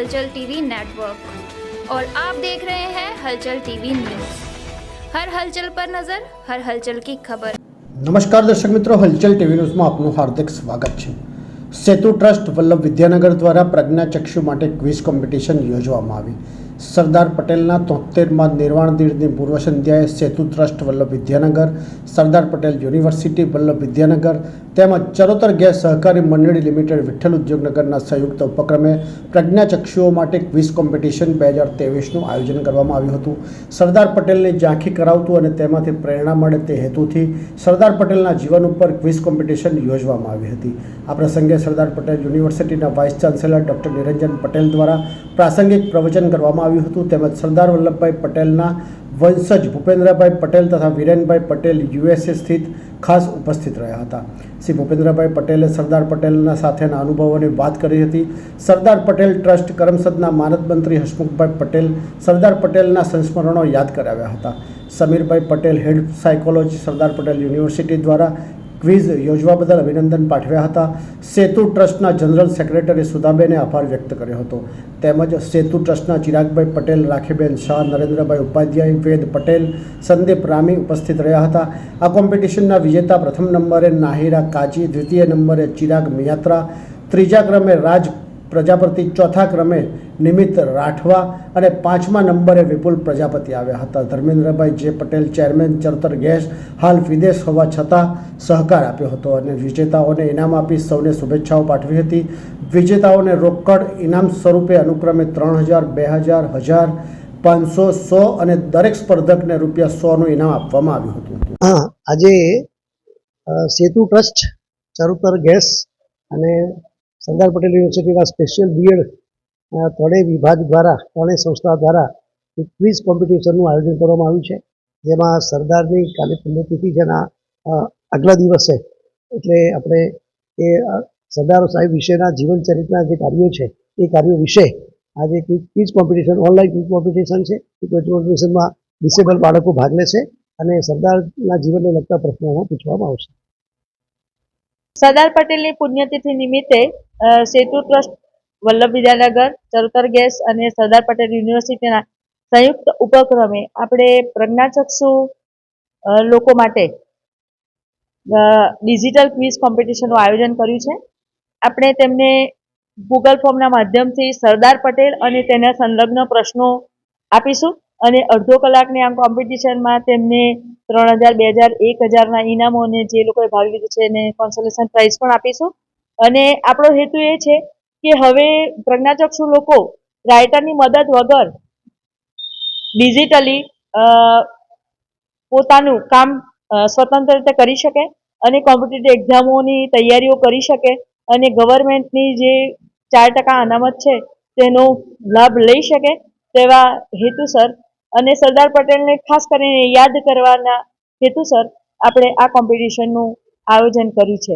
हलचल TV network और आप देख रहे हैं हलचल टीवी न्यूज हर हलचल पर नजर हर हलचल की खबर નમસ્કાર દર્શક મિત્રો હલચલ ટીવી ન્યૂઝમાં આપનું હાર્દિક સ્વાગત છે સેતુ ટ્રસ્ટ વલ્લભ વિદ્યાનગર દ્વારા પ્રજ્ઞાચક્ષુ માટે ક્વિઝ કોમ્પિટિશન યોજવામાં આવી સરદાર પટેલના તોતેરમાં નિર્વાણ દિનની પૂર્વ સંધ્યાએ સેતુ ટ્રસ્ટ વલ્લભ વિદ્યાનગર, સરદાર પટેલ યુનિવર્સિટી વલ્લભ વિદ્યાનગર તેમજ ચરોતર ગેસ સહકારી મંડળી લિમિટેડ વિઠ્ઠલ ઉદ્યોગનગરના સંયુક્ત ઉપક્રમે પ્રજ્ઞાચક્ષુઓ માટે ક્વિઝ કોમ્પિટિશન બે હજાર ત્રેવીસનું આયોજન કરવામાં આવ્યું હતું. સરદાર પટેલની ઝાંખી કરાવતું અને તેમાંથી પ્રેરણા મળે તે હેતુથી સરદાર પટેલના જીવન ઉપર ક્વિઝ કોમ્પિટિશન યોજવામાં આવી હતી. આ પ્રસંગે સરદાર પટેલ યુનિવર્સિટીના vice chancellor doctor Niranjan Patel દ્વારા પ્રાસંગિક પ્રવચન કરવામાં આવ્યું હતું. તેમજ સરદાર વલ્લભભાઈ પટેલના વંશજ ભૂપેન્દ્રભાઈ પટેલ તથા વિરેનભાઈ પટેલ યુએસએ સ્થિત ખાસ ઉપસ્થિત રહ્યા હતા. શ્રી ભૂપેન્દ્રભાઈ પટેલે સરદાર પટેલના સાથેના અનુભવોની વાત કરી હતી. સરદાર પટેલ ટ્રસ્ટ કરમસદના માનદ મંત્રી હસમુખભાઈ પટેલ સરદાર પટેલના સંસ્મરણો યાદ કરાવ્યા હતા. Samirbhai Patel head psychology, Sardar Patel university દ્વારા ક્વિઝ યોજવા બદલ અભિનંદન પાઠવ્યા હતા. સેતુ ટ્રસ્ટના જનરલ સેક્રેટરી સુધાબેને આભાર વ્યક્ત કર્યો હતો. તેમજ સેતુ ટ્રસ્ટના ચિરાગભાઈ પટેલ, રાખીબેન શાહ, નરેન્દ્રભાઈ ઉપાધ્યાય, વેદ પટેલ, સંદીપ રામી ઉપસ્થિત રહ્યા હતા. આ કોમ્પિટિશનના વિજેતા પ્રથમ નંબરે નાહિરા કાજી, દ્વિતીય નંબરે ચિરાગ મિયાત્રા, ત્રીજા ક્રમે રાજ પ્રજાપતિ, ચોથા ક્રમે નિમિત્ત રાઠવા અને પાંચમા નંબરે વિપુલ પ્રજાપતિ આવ્યા હતા. ધર્મેન્દ્રભાઈ જે પટેલ ચેરમેન ચરતર ગેસ હાલ વિદેશ હોવા છતાં સહકાર આપ્યો હતો અને વિજેતાઓને ઇનામ આપી સૌને શુભેચ્છાઓ પાઠવી હતી. વિજેતાઓને રોકડ ઇનામ સ્વરૂપે અનુક્રમે ત્રણ હજાર, બે હજાર હજાર પાંચસો, સો અને દરેક સ્પર્ધકને રૂપિયા સોનું ઇનામ આપવામાં આવ્યું હતું. હા, આજે સેતુ ટ્રસ્ટ ચરુતર ગેસ અને સરદાર પટેલ યુનિવર્સિટીના સ્પેશિયલ બીએડ ત્રણેય વિભાગ દ્વારા, ત્રણેય સંસ્થા દ્વારા એક ક્વિઝ કોમ્પિટિશનનું આયોજન કરવામાં આવ્યું છે. જેમાં સરદારની કાલે પુણ્યતિથિ જેના આગલા દિવસે એટલે આપણે એ સરદાર સાહેબ વિશેના જીવન ચરિત્રના જે કાર્યો છે, એ કાર્યો વિશે આજે quiz competition online quiz competition છે. એ ક્વિઝ કોમ્પિટિશનમાં ડિસેબલ બાળકો ભાગ લેશે અને સરદારના જીવનને લગતા પ્રશ્નોમાં પૂછવામાં આવશે. સરદાર પટેલની પુણ્યતિથિ નિમિત્તે સેતુ ટ્રસ્ટ વલ્લભ વિદ્યાનગર ચરતર ગેસ અને સરદાર પટેલ યુનિવર્સિટીના સંયુક્ત ઉપક્રમે આપણે પ્રજ્ઞાચક્ષુ લોકો માટે ડિજિટલ ક્વિઝ કોમ્પિટિશનનું આયોજન કર્યું છે. આપણે તેમને ગૂગલ ફોર્મના માધ્યમથી સરદાર પટેલ અને તેના સંલગ્ન પ્રશ્નો આપીશું અને અડધો કલાકની આ કોમ્પિટિશનમાં તેમને ત્રણ હજાર, બે હજાર, એક હજારના ઇનામો અને જે લોકોએ ભાગ લીધું છે એને કોન્સોલેશન પ્રાઇઝ પણ આપીશું. અને આપણો હેતુ એ છે કે હવે પ્રજ્ઞાચક્ષુ લોકો રાઇટરની મદદ વગર ડિજિટલી પોતાનું કામ સ્વતંત્ર રીતે કરી શકે અને કોમ્પિટિટિવ એક્ઝામોની તૈયારીઓ કરી શકે અને ગવર્મેન્ટની જે ચાર ટકા અનામત છે તેનો લાભ લઈ શકે તેવા હેતુસર અને સરદાર પટેલને ખાસ કરીને યાદ કરવાના હેતુસર આપણે આ કોમ્પિટિશનનું આયોજન કર્યું છે.